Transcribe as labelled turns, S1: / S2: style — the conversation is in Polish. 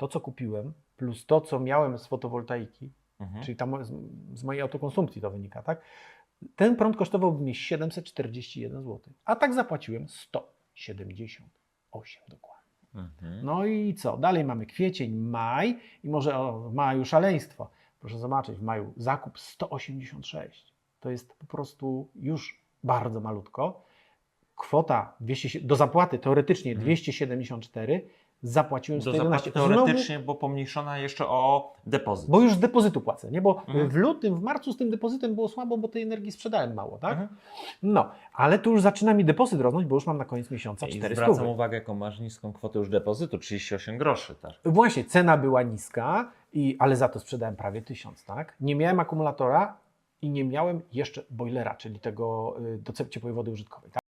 S1: to, co kupiłem, plus to, co miałem z fotowoltaiki,
S2: Mhm.
S1: czyli tam z, z mojej autokonsumpcji to wynika, tak? Ten prąd kosztowałby mnie 741 zł, a tak zapłaciłem 178 dokładnie.
S2: Mhm.
S1: No i co? Dalej mamy kwiecień, maj i może o, w maju szaleństwo. Proszę zobaczyć, w maju zakup 186. To jest po prostu już bardzo malutko. Kwota 200, do zapłaty teoretycznie
S2: Mhm.
S1: 274, zapłaciłem
S2: Do
S1: 111.
S2: zapłaty teoretycznie, bo pomniejszona jeszcze o depozyt.
S1: Bo już z depozytu płacę, nie? Bo
S2: Mhm.
S1: w lutym, w marcu z tym depozytem było słabo, bo tej energii sprzedałem mało, tak?
S2: Mhm.
S1: No, ale tu już zaczyna mi depozyt rosnąć, bo już mam na koniec miesiąca
S2: I
S1: 400.
S2: zwracam uwagę, jaką masz niską kwotę już depozytu, 38 groszy, tak?
S1: Właśnie, cena była niska, i, ale za to sprzedałem prawie 1000, tak? Nie miałem akumulatora i nie miałem jeszcze boilera, czyli tego y, do ciepłej wody użytkowej, tak?